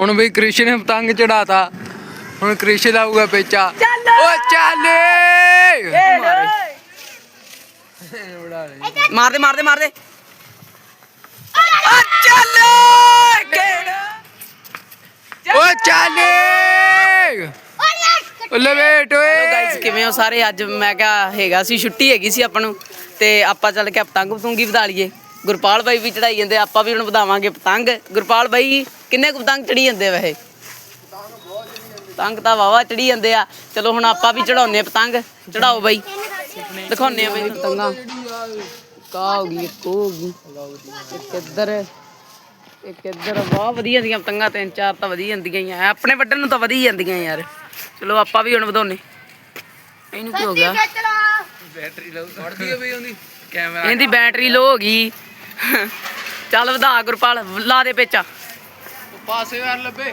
ਹੁਣ ਵੀ ਕ੍ਰਿਸ਼ ਨੇ ਪਤੰਗ ਚੜਾਤਾ। ਹੁਣ ਕ੍ਰਿਸ਼ ਲਾਊਗਾ ਪੇਚਾ। ਚੱਲ। ਓ ਚੱਲੇ! ਮਾਰਦੇ ਮਾਰਦੇ ਮਾਰਦੇ। ਆ ਚੱਲ! ਕਿਹੜਾ? ਓ ਚੱਲੇ! ਓ ਲਵੇਟ ਹੈਲੋ ਗਾਇਸ ਓਏ। ਕਿਵੇਂ ਹੋ ਸਾਰੇ? ਅੱਜ ਮੈਂ ਕਿਹਾ ਹੈਗਾ ਸੀ ਛੁੱਟੀ ਹੈਗੀ ਸੀ ਆਪਾਂ ਨੂੰ। ਤੇ ਆਪਾਂ ਚੱਲ ਕੇ ਪਤੰਗ ਪਤੰਗੀ ਵਧਾ ਲਈਏ। ਗੁਰਪਾਲ ਬਾਈ ਵੀ ਚੜਾਈ ਜਾਂਦੇ ਆਪਾਂ ਵੀ ਹੁਣ ਵਧਾਵਾਂਗੇ ਪਤੰਗ। ਗੁਰਪਾਲ ਬਾਈ ਕਿੰਨੇ ਕੁ ਪਤੰਗ ਚੜੀ ਜਾਂਦੇ ਵੈਸੇ? ਪਤੰਗ ਤਾਂ ਵਾਵਾ ਚੜੀ ਜਾਂਦੇ ਆ। ਚਲੋ ਹੁਣ ਆਪਾਂ ਵੀ ਚੜਾਉਨੇ ਪਤੰਗ। ਚੜਾਓ ਬਾਈ। ਦਿਖਾਉਨੇ ਆ ਬਾਈ। ਪਤੰਗਾਂ। ਕਾ ਹੋ ਗਈ ਇੱਕ ਹੋ ਗਈ ਇੱਕ ਇੱਧਰ ਇੱਕ ਇੱਧਰ। ਬਹੁਤ ਵਧੀਆ ਦੀਆਂ ਪਤੰਗਾਂ ਤਿੰਨ ਚਾਰ ਤਾਂ ਵਧੀਆ ਜਾਂਦੀਆਂ ਹੀ ਆ। ਆਪਣੇ ਵੱਡਣ ਨੂੰ ਤਾਂ ਵਧੀਆ ਜਾਂਦੀਆਂ ਯਾਰ। ਚਲੋ ਆਪਾਂ ਵੀ ਹੁਣ ਵਧਾਉਨੇ ਇਹਨੂੰ ਕੀ ਹੋ ਗਿਆ? ਬੈਟਰੀ ਲਾਉ ਵੜਦੀ ਹੈ ਬਈ ਉਹਦੀ। ਕੈਮਰਾ ਇਹਦੀ ਬੈਟਰੀ ਲੋ ਹੋ ਗਈ। ਚੱਲ ਵਧਾ ਗੁਰਪਾਲ ਲਾ ਦੇ ਪੇਚਾ ਪਾਸੇ ਕਰ ਲੱਭੇ।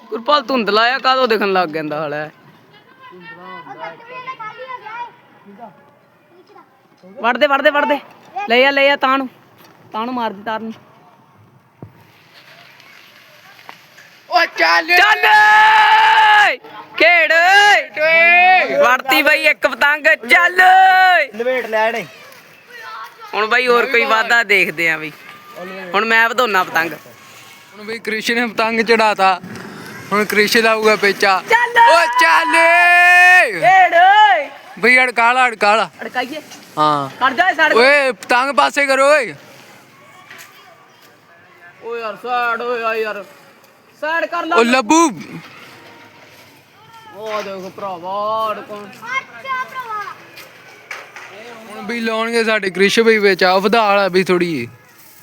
ਗੁਰਪਾਲ ਧੁੰਦਲਾ ਆ ਕਾਦੋਂ ਦਿਖਣ ਲੱਗ ਜਾਂਦਾ ਹਲਾ? ਵੜਦੇ ਵੜਦੇ ਵੜਦੇ। ਲੈ ਆ ਲੈ ਆ ਤਾਂ ਨੂੰ ਤਾਂ ਨੂੰ ਮਾਰ ਦੀ ਤਾਰ ਨੂੰ ਓ ਚੱਲ ਚੱਲ ਓਏ। ਵੜਤੀ ਬਈ ਇੱਕ ਪਤੰਗ ਚੱਲ। ਲਵੇਟ ਲੈਣੇ ਹੁਣ ਬਈ ਹੋਰ ਕੋਈ ਵਾਦਾ ਦੇਖਦੇ ਆ ਬਈ। ਹੁਣ ਮੈਂ ਵਧਾਉਣਾ ਪਤੰਗ। ਹੁਣ ਵੀ ਕ੍ਰਿਸ਼ ਨੇ ਪਤੰਗ ਚੜਾਤਾ। ਹੁਣ ਕ੍ਰਿਸ਼ ਲਾਊਗਾ ਪੇਚਾ। ਚੱਲ। ਓ ਚੱਲੇ ਓਏ! ਬਈ ਅੜਕਾਲਾ ਅੜਕਾਲਾ ਅੜਕਾਈਏ। ਹਾਂ। ਜਾ ਓਏ ਪਤੰਗ ਪਾਸੇ ਕਰੋ ਓਏ। ਓ ਯਾਰ ਸਾਈਡ ਓਏ ਆ ਯਾਰ। ਸਾਈਡ ਕਰ ਲਾ। ਓ ਲੱਭੂ। ਉਹ ਦੇਖੋ ਭਰਾਵਾ ਅੜਕਣ ਹੁਣ ਵੀ ਲਾਉਣਗੇ ਸਾਡੇ ਕ੍ਰਿਸ਼ ਬਈ ਵਿੱਚ ਆ ਵਧਾ ਵਾਲਾ ਵੀ ਥੋੜੀ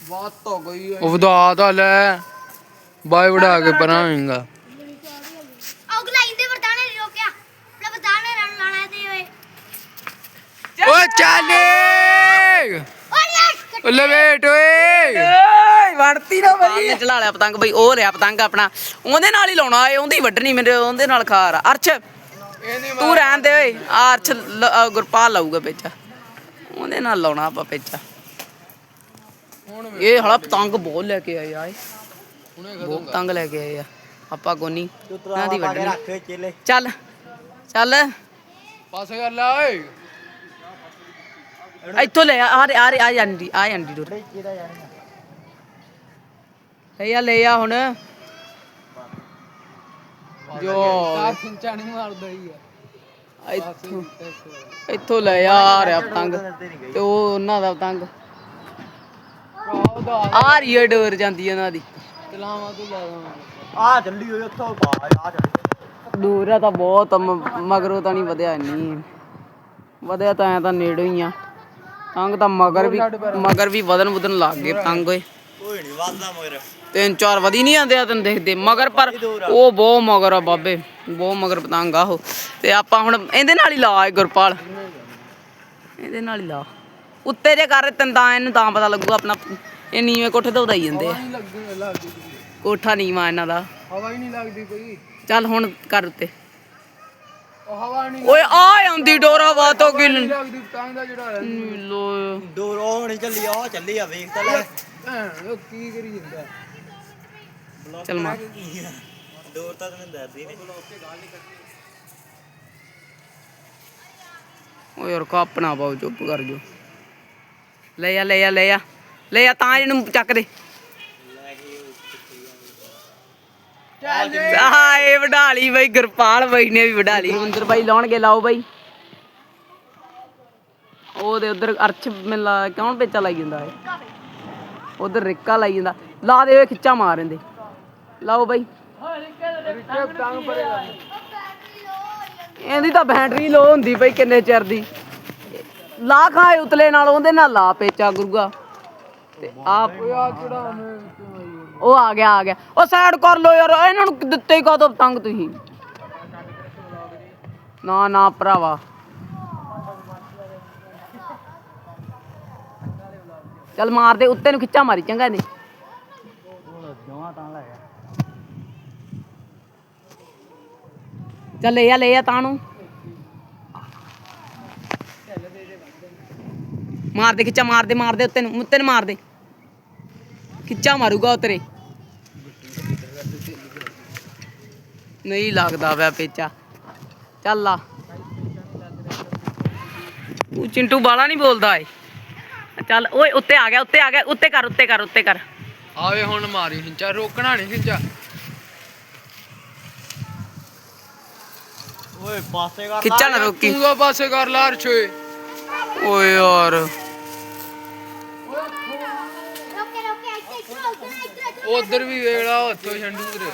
ਬਹੁਤ ਹੋ ਗਈ ਉਹ ਵਧਾ ਤਾਂ ਲੈ। ਬਾਈ ਵੜਾ ਕੇ ਪਰਾਂ ਹੋਏਗਾ। ਅਗਲਾ ਇੰਦੇ ਵਰਦਾਨੇ ਰੋਕਿਆ। ਲੈ ਵਰਦਾਨੇ ਰਨ ਲਾਣਾ ਤੇ ਓਏ। ਓ ਚੱਲੇ। ਓ ਲਵੇਟ ਓਏ। ਵੜਤੀ ਨਾ ਬਈ ਚਲਾ ਲਿਆ ਪਤੰਗ ਬਈ ਉਹ ਲਿਆ ਪਤੰਗ ਆਪਣਾ। ਉਹਦੇ ਨਾਲ ਹੀ ਲਾਉਣਾ ਏ ਉਹਦੀ ਵੱਢਣੀ ਮੇਰੇ ਉਹਦੇ ਨਾਲ ਖਾਰ। ਆ। ਅਰਸ਼ ਤੂੰ ਰਹਿਣ ਦੇ ਓਏ। ਆ ਅਰਸ਼ ਗੁਰਪਾਲ ਲਾਊਗਾ ਪੇਚਾ। ਉਹਦੇ ਨਾਲ ਲਾਉਣਾ ਆਪਾਂ ਪੇਚਾ। ਇਹ ਹਲਾ ਪਤੰਗ ਬਹੁਤ ਲੈ ਕੇ ਆਏ ਆਏ। ਬਹੁਤ ਪਤੰਗ ਲੈ ਕੇ ਆਏ ਆ। ਆਪਾਂ ਕੋਨੀ ਇਹਨਾਂ ਦੀ ਵੱਢਣੀ। ਚੇਲੇ ਚੱਲ। ਪਾਸੇ ਕਰ ਲਾ ਓਏ। ਇੱਥੋਂ ਲੈ ਆ ਆ ਆ ਜਾਂਦੀ ਆ ਜਾਂਦੀ ਡੋਰ ਲੈ ਆ ਲੈ ਆ ਹੁਣ। ਜੋ ਖਿੰਚਾ ਨਹੀਂ ਮਾਰਦਾ ਹੀ ਆ ਇੱਥੋਂ ਇੱਥੋਂ ਲੈ ਆ ਰਿਹਾ ਪਤੰਗ ਤੇ ਉਹ ਉਹਨਾਂ ਦਾ ਪਤੰਗ। ਆ ਰਹੀ ਹੈ ਡੋਰ ਜਾਂਦੀ ਹੈ ਉਹਨਾਂ ਦੀ। ਚਲਾਵਾ ਤੂੰ ਲਾ ਆ ਚੱਲੀ ਹੋਈ ਉੱਥੋਂ ਪਾ ਆ ਚੱਲੀ ਡੋਰਾ ਤਾਂ ਬਹੁਤ ਮਗਰੋਂ ਤਾਂ ਨਹੀਂ ਵਧਿਆ ਨਹੀਂ ਵਧਿਆ ਤਾਂ ਐ ਤਾਂ ਨੇੜੇ ਹੀ ਆ। ਪਤੰਗ ਤਾਂ ਮਗਰ ਵੀ ਮਗਰ ਵੀ ਵਧਨ ਵਧਨ ਲੱਗ ਗਏ ਪਤੰਗ ਓਏ। ਕੋਈ ਨਹੀਂ ਵਾਦਾ ਮਗਰ। ਤਿੰਨ ਚਾਰ ਵਧੀ ਨਹੀਂ ਆਂਦੇ ਆ ਤੈਨੂੰ ਦੇਖਦੇ। ਮਗਰ ਪਰ ਉਹ ਬਹੁਤ ਮਗਰ ਆ ਬਾਬੇ ਬਹੁਤ ਮਗਰ ਪਤੰਗ ਆ ਉਹ। ਤੇ ਆਪਾਂ ਹੁਣ ਇਹਦੇ ਨਾਲ ਹੀ ਲਾ ਇਹ ਗੁਰਪਾਲ। ਇਹਦੇ ਨਾਲ ਹੀ ਲਾ। ਉੱਤੇ ਜੇ ਕਰ ਤੈਨੂੰ ਤਾਂ ਇਹਨੂੰ ਤਾਂ ਪਤਾ ਲੱਗੂ ਆਪਣਾ ਇਹ ਨੀਵੇਂ ਕੋਠੇ ਤੋਂ ਉਦਾਈ ਜਾਂਦੇ ਆ। ਕੋਠਾ ਨੀਵਾਂ ਇਹਨਾਂ ਦਾ। ਹਵਾ ਹੀ ਨਹੀਂ ਲੱਗਦੀ ਕੋਈ ਚੱਲ ਹੁਣ ਕਰ ਉੱਤੇ। ਉਹ ਹਵਾ ਨਹੀਂ ਓਏ ਆ ਆਉਂਦੀ ਡੋਰਾ ਬਾਤੋਂ ਗਿਲ ਲੱਗਦੀ ਪਤੰਗ ਦਾ ਜਿਹੜਾ ਲੋ ਦੂਰ ਉਹ ਨਹੀਂ ਚੱਲੀ ਆ ਚੱਲੀ ਆ ਵੇਖ ਤਾਂ ਲੈ। ਕੀ ਕਰੀ ਜਾਂਦਾ? ਚੱਲ ਮਾਰ। ਦੂਰ ਤਾਂ ਤੈਨੂੰ ਦੱਸਦੀ ਨਹੀਂ ਓਏ ਯਾਰ ਕਾਪਣਾ ਪਾਓ ਚੁੱਪ ਕਰ ਜੋ ਲੈ ਆ ਲੈ ਆ ਲੈ ਆ। ਲੈ ਆ ਤਾਂ ਇਹਨੂੰ ਚੱਕ ਦੇ। ਆਹ ਇਹ ਵਢਾ ਲਈ ਬਈ ਗੁਰਪਾਲ ਬਾਈ ਨੇ ਵੀ ਵਢਾ ਲਈ। ਰਵਿੰਦਰ ਬਾਈ ਲਾਉਣਗੇ ਲਾਓ ਬਾਈ। ਉਹਦੇ ਉਧਰ ਅਰਚ ਮਿਲਾ ਕੌਣ ਪੇਚਾ ਲਾਈ ਜਾਂਦਾ ਹੈ ਉਧਰ ਰਿੱਕਾ ਲਾਈ ਜਾਂਦਾ। ਲਾ ਦੇ ਖਿੱਚਾ ਮਾਰ ਦਿੰਦੇ ਲਓ ਬਾਈ। ਇਹਦੀ ਤਾਂ ਬੈਟਰੀ ਲੋ ਹੁੰਦੀ ਬਈ ਕਿੰਨੇ ਚਿਰ ਦੀ। ਲਾ ਖਾਏ ਉਤਲੇ ਨਾਲ, ਉਹਦੇ ਨਾਲ ਲਾ ਪੇਚਾ ਗੁਰੂਗਾ ਤੇ ਆਪ ਉਹ ਆ ਗਿਆ ਆ ਗਿਆ। ਉਹ ਸਾਈਡ ਕਰ ਲੋ ਯਾਰ, ਇਹਨਾਂ ਨੂੰ ਦਿੱਤੇ ਹੀ ਕਾਦੋਂ ਪਤੰਗ ਤੁਸੀਂ? ਨਾ ਨਾ ਭਰਾਵਾ। ਚੱਲ ਮਾਰ ਦੇ, ਉੱਤੇ ਨੂੰ ਖਿੱਚਾ ਮਾਰੀ, ਚੰਗਾ ਇਹਨੇ। ਚੱਲ ਲੈ ਆ ਲੈ ਆ ਤਾਂ ਨੂੰ ਮਾਰ ਦੇ, ਖਿੱਚਾ ਮਾਰ ਦੇ ਮਾਰ ਦੇ ਉੱਤੇ ਨੂੰ ਉੱਤੇ ਨੂੰ ਮਾਰ ਦੇ। ਖਿੱਚਾ ਮਾਰੂਗਾ ਉਹ ਨਹੀਂ ਲੱਗਦਾ ਪਿਆ ਪੇਚਾ। ਚੱਲ ਆ। ਉਹ ਚਿੰਟੂ ਬਾਲਾ ਨਹੀਂ ਬੋਲਦਾ ਏ। ਚੱਲ, ਓਏ, ਉੱਤੇ ਆ ਗਿਆ, ਉੱਤੇ ਆ ਗਿਆ, ਉੱਤੇ ਕਰ ਉੱਤੇ ਕਰ ਉੱਤੇ ਕਰ। ਆਵੇ ਹੁਣ ਮਾਰੀ ਖਿੰਚਾ ਰੋਕਣਾ ਨਹੀਂ ਖਿੰਚਾ ਓਏ ਪਾਸੇ ਕਰ ਖਿੱਚਾ ਨਾ ਰੋਕੀ। ਤੂੰ ਦਾ ਪਾਸੇ ਕਰ ਲਾ ਅਰਸ਼ੋਏ ਓਏ। ਯਾਰ। ਉਧਰ ਵੀ ਵੇਲਾ ਉੱਥੋਂ ਛੰਡੂ ਤੇਰੇ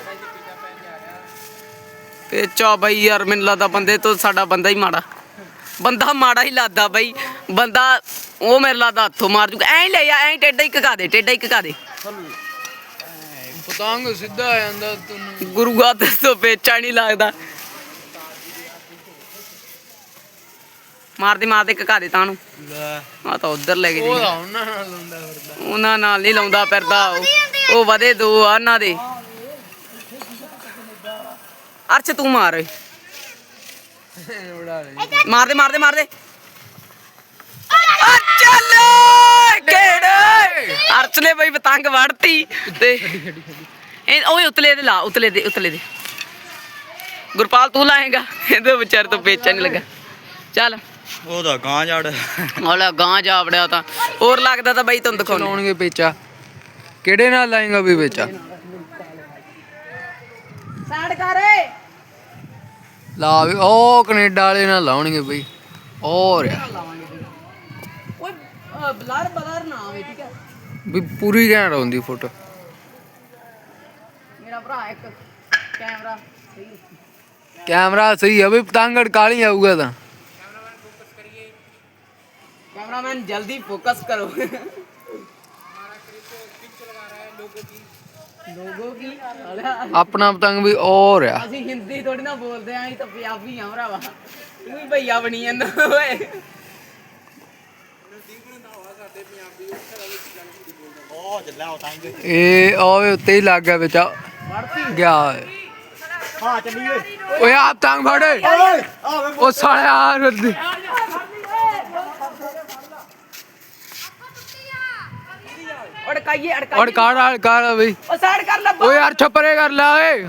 ਪੇਚਾ ਬਈ ਯਾਰ ਮੈਨੂੰ ਲੱਗਦਾ ਬੰਦੇ ਤੋਂ ਸਾਡਾ ਬੰਦਾ ਹੀ ਮਾੜਾ। ਬੰਦਾ ਮਾੜਾ ਹੀ ਲੱਗਦਾ ਬਈ। ਬੰਦਾ ਉਹ ਮੇਰੇ ਲੱਗਦਾ ਹੱਥੋਂ ਮਾਰ ਜੂਗਾ। ਐਂ ਲੈ ਆ ਐਂ ਟੇਡਾ ਹੀ ਕਕਾ ਦੇ ਟੇਡਾ ਹੀ ਕਕਾ ਦੇ। ਪਤੰਗ ਸਿੱਧਾ ਆ ਜਾਂਦਾ ਤੈਨੂੰ। ਗੁਰੂਆ ਤੇ ਤੋਂ ਪੇਚਾ ਨਹੀਂ ਲੱਗਦਾ। ਮਾਰ ਦੇ ਮਾਰ ਦੇ ਕਕਾ ਦੇ ਤਾਂ ਨੂੰ। ਲੈ। ਆ ਤਾਂ ਉਧਰ ਲੈ ਕੇ ਜੀ ਉਹਨਾਂ ਨਾਲ ਲੰਦਾ ਫਿਰਦਾ। ਉਹਨਾਂ ਨਾਲ ਨਹੀਂ ਲਾਉਂਦਾ ਫਿਰਦਾ। ਉਹ ਉਹ ਵਧੇ ਦੋ ਆ ਉਹਨਾਂ ਦੇ। ਅਰਚ ਤੂੰ ਮਾਰ। ਓਏ ਬੜਾ ਲੈ ਮਾਰ ਦੇ। ਮਾਰ ਦੇ ਮਾਰ ਦੇ ਆ ਚੱਲ ਕਿਹੜੇ? ਅਰਚ ਨੇ ਬਈ ਪਤੰਗ ਵੜਤੀ ਤੇ ਇਹ ਓਏ ਉਤਲੇ ਦੇ ਲਾ ਉਤਲੇ ਦੇ ਉਤਲੇ ਦੇ। ਗੁਰਪਾਲ ਤੂੰ ਲਾਏਗਾ। ਇਹਦੇ ਵਿਚਾਰ ਤੋਂ ਪੇਚਾ ਨਹੀਂ ਲੱਗਾ। ਚੱਲ। ਉਹਦਾ ਗਾਂ ਜੜ। ਹੌਲਾ ਗਾਂ ਜਾ ਵੜਿਆ ਤਾਂ। ਹੋਰ ਲੱਗਦਾ ਤਾਂ ਬਈ ਤੁਹਾਨੂੰ ਦਿਖਾਉਣੀ। ਲਾਉਣਗੇ ਪੇਚਾ। ਕਿਹੜੇ ਨਾਲ ਲਾਏਗਾ ਵੀ ਪੇਚਾ? ਸਾਈਡ ਕਰ ਲਾ ਵੀ ਉਹ ਕੈਨੇਡਾ ਵਾਲੇ ਨਾਲ ਲਾਉਣਗੇ ਬਈ। ਹੋਰ ਓਏ ਬਲਰ ਬਲਰ ਨਾ ਆਵੇ ਠੀਕ ਹੈ। ਵੀ ਪੂਰੀ ਘੈਂਟ ਆਉਂਦੀ ਫੋਟੋ। ਮੇਰਾ ਭਰਾ ਇੱਕ ਕੈਮਰਾ ਸਹੀ। ਕੈਮਰਾ ਸਹੀ ਆ ਵੀ ਪਤੰਗ ਅੜਕਾਲੀ ਆਊਗਾ ਤਾਂ। ਕੈਮਰਾਮੈਨ ਜਲਦੀ ਫੋਕਸ ਕਰੋ। ਲੋਗੋ ਕੀ? ਅਲਿਆ ਆਪਣਾ ਪਤੰਗ ਵੀ ਹੋਰ ਆ। ਅਸੀਂ ਹਿੰਦੀ ਥੋੜੀ ਨਾ ਬੋਲਦੇ ਆਂ ਅਸੀਂ ਤਾਂ ਪੰਜਾਬੀ ਆ ਭਰਾਵਾ। ਤੂੰ ਵੀ ਭਈਆ ਬਣੀ ਜਾਂਦਾ ਓਏ। ਉਹ ਚੱਲਿਆ ਉਹ ਤਾਂ ਇਹ ਓਏ ਉੱਤੇ ਹੀ ਲੱਗ ਗਿਆ ਵਿੱਚ। ਗਿਆ। ਓਏ। ਹਾਂ ਚੱਲੀ ਓਏ ਓਏ ਆ ਪਤੰਗ ਫੜ। ਓਏ। ਓਏ ਆ ਵੇ ਉਹ ਸਾਲਿਆ ਰੱਦੀ। ਅੜਕਾਈਏ ਅੜਕਾਈਏ। ਅੜਕਾੜ ਅੜਕਾੜ ਬਈ? ਉਹ ਸਾਈਡ ਕਰ ਲੈ ਓਏ ਯਾਰ ਛੱਪਰੇ ਕਰ ਲੈ ਓਏ।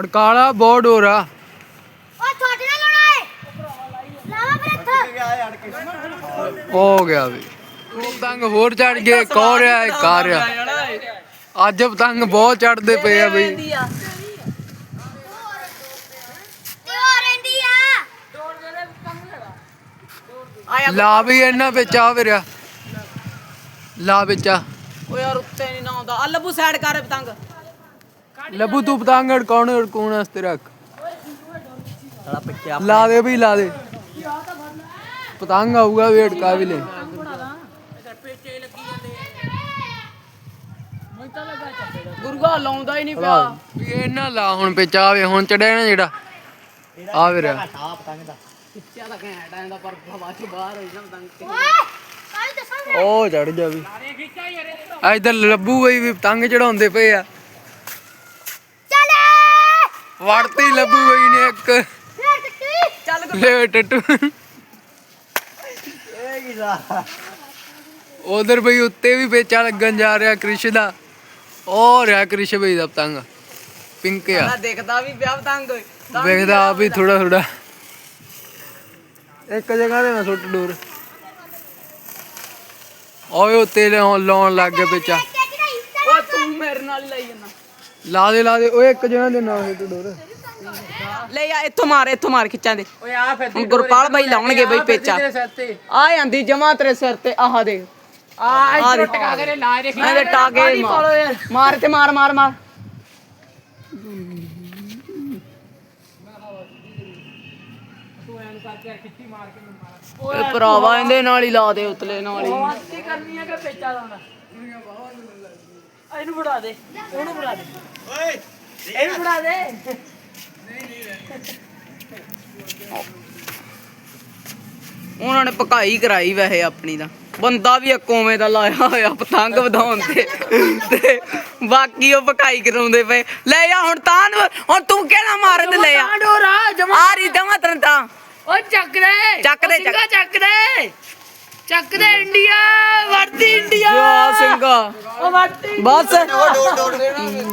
ਅੜਕਾਲਾ ਬਹੁਤ ਡੋਰ ਆ। ਉਹ ਤੁਹਾਡੇ ਨਾਲ ਲੜਾਏ ਲਾਵਾ ਫਿਰ ਇੱਥੇ। ਗਿਆ ਹੋ ਵੀ। ਉਹ ਪਤੰਗ ਹੋਰ ਚੜ ਗਏ ਕੋ ਰਿਹਾ ਹੈ ਕਾ ਰਿਹਾ ਅੱਜ ਪਤੰਗ ਬਹੁਤ ਚੜਦੇ ਪਏ ਆ ਬਈ ਤੇ ਉਹ ਰਹਿੰਦੀ ਆ ਲਾ ਵੀ ਇਹਨਾਂ ਵਿੱਚ ਆ ਵੀਰਿਆ। ਲਾ ਵਿੱਚ ਆ। ਓ ਯਾਰ ਉੱਤੇ ਨਹੀਂ ਨਾ ਆਉਂਦਾ। ਆ ਲੱਭੂ ਸਾਈਡ ਕਰ ਪਤੰਗ। ਲੱਭੂ ਤੂੰ ਪਤੰਗ ਅੜਕਾਉਣ ਅੜਕਾਉਣ ਵਾਸਤੇ ਰੱਖ? ਸਾਲਾ ਪਿੱਛੇ ਲਾ ਦੇ ਵੀ ਲਾ ਦੇ। ਪਤੰਗ ਆਊਗਾ ਵੀ ਅੜਕਾ ਵੀ ਲੈ। ਲਾਉਂਦਾ ਹੀ ਨਹੀਂ ਪਿਆ। ਵੀ ਇਹਨਾਂ ਲਾ ਹੁਣ ਆਵੇ ਹੁਣ ਚੜਿਆ ਨਾ ਜਿਹੜਾ। ਆ ਵੀਰਿਆ। ਆ ਪਤੰਗ ਦਾ। ਖਿੱਚਿਆ ਤਾਂ ਘੈਂਟ ਆਂਦਾ ਪਰ ਹਵਾ ਚ ਬਾਹਰ ਹੋਈ ਨਾ ਪਤੰਗ ਤੇ। ਓਏ ਕਾਹੀ ਦੱਸਾਂ ਉਹ ਚੜ ਗਿਆ ਵੀ ਆ ਇਧਰ ਲੱਭੂ ਬਈ ਵੀ ਪਤੰਗ ਚੜਾਉਂਦੇ ਪਏ ਆ। ਚੱਲੇ ਵੜਤੀ ਲੱਭੂ ਬਈ ਨੇ ਇੱਕ। ਫੇਰ ਟੱਟੀ ਚੱਲ ਗੁਰੂ- ਲੈ ਟੱਟੂ। ਇਹ ਕੀ ਦਾ? ਉਧਰ ਬਈ ਉੱਤੇ ਵੀ ਪੇਚਾ ਲੱਗਣ ਜਾ ਰਿਹਾ ਕ੍ਰਿਸ਼ ਦਾ। ਉਹ ਰਿਹਾ ਕ੍ਰਿਸ਼ ਬਈ ਦਾ ਪਤੰਗ। ਪਿੰਕ ਆ। ਦੇਖਦਾ ਵੀ ਪਿਆ ਪਤੰਗ। ਵੇਖਦਾ ਆ ਵੀ ਥੋੜਾ ਥੋੜਾ ਇੱਕ ਜਗ੍ਹਾ ਤੇ ਨਾ ਸੁੱਟ ਡੋਰ। ਓਏ ਉੱਤੇ ਲਾਉਣ ਲਾਉਣ ਲੱਗ ਗਏ ਚੜਾਈ ਓ ਤੂੰ ਮੇਰੇ ਨਾਲ ਹੀ ਲਈ ਜਾਂਦਾ ਲਾ ਦੇ ਲਾ ਦੇ। ਓਏ ਇੱਕ ਜਗ੍ਹਾ ਤੇ ਨਾ ਸੁੱਟ ਡੋਰ। ਲੈ ਆ ਇੱਥੋਂ ਮਾਰ ਇੱਥੋਂ ਮਾਰ ਖਿੱਚਾਂ ਦੇ। ਓਏ ਆ ਫਿਰ ਗੁਰਪਾਲ ਬਾਈ ਲਾਉਣਗੇ ਬਈ ਪੇਚਾ। ਆ ਜਾਂਦੀ ਜਮਾ ਤੇਰੇ ਸਿਰ ਤੇ ਆਹ ਦੇ ਆ ਇੱਧਰ ਟਕਾ ਕੇ ਲਾ ਦੇ ਇਹਦੇ ਟਾਗੇ ਮਾਰ ਮਾਰ ਤੇ ਮਾਰ ਮਾਰ ਮਾਰ। ਓਏ ਭਰਾਵਾ ਇਹਦੇ ਨਾਲ ਹੀ ਲਾ ਦੇ ਉਤਲੇ ਨਾਲ ਹੀ। ਓਏ ਉਹਨਾਂ ਨੇ ਪਕਾਈ ਕਰਾਈ ਵੈਸੇ ਆਪਣੀ ਦਾ ਬੰਦਾ ਵੀ ਇੱਕ ਉਵੇਂ ਦਾ ਲਾਇਆ ਹੋਇਆ ਪਤੰਗ ਵਧਾਉਣ ਤੇ। ਤੇ ਬਾਕੀ ਉਹ ਪਕਾਈ ਕਰਾਉਂਦੇ ਪਏ। ਲੈ ਆ ਹੁਣ ਤਾਂ ਹੁਣ ਤੂੰ ਕਿਹੜਾ ਮਾਰਨ ਲੈ ਆ? ਆ ਰਹੀ ਦਵਾ ਤਰਨ ਤਾਂ। ਓ ਚੱਕ ਦੇ ਚੱਕ ਦੇ, ਸਿੰਘਾ ਚੱਕ ਦੇ ਚੱਕ ਦੇ ਇੰਡੀਆ ਵਰਦੀ ਇੰਡੀਆ। ਜਾ ਸਿੰਘਾ ਓ ਵਰਦੀ ਬਸ।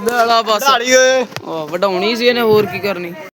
ਬੇਲਾ ਬਸ। ਢਾਲੀ ਓਏ। ਵਡਾਉਣੀ ਸੀ ਇਹਨੇ ਹੋਰ ਕੀ ਕਰਨੀ?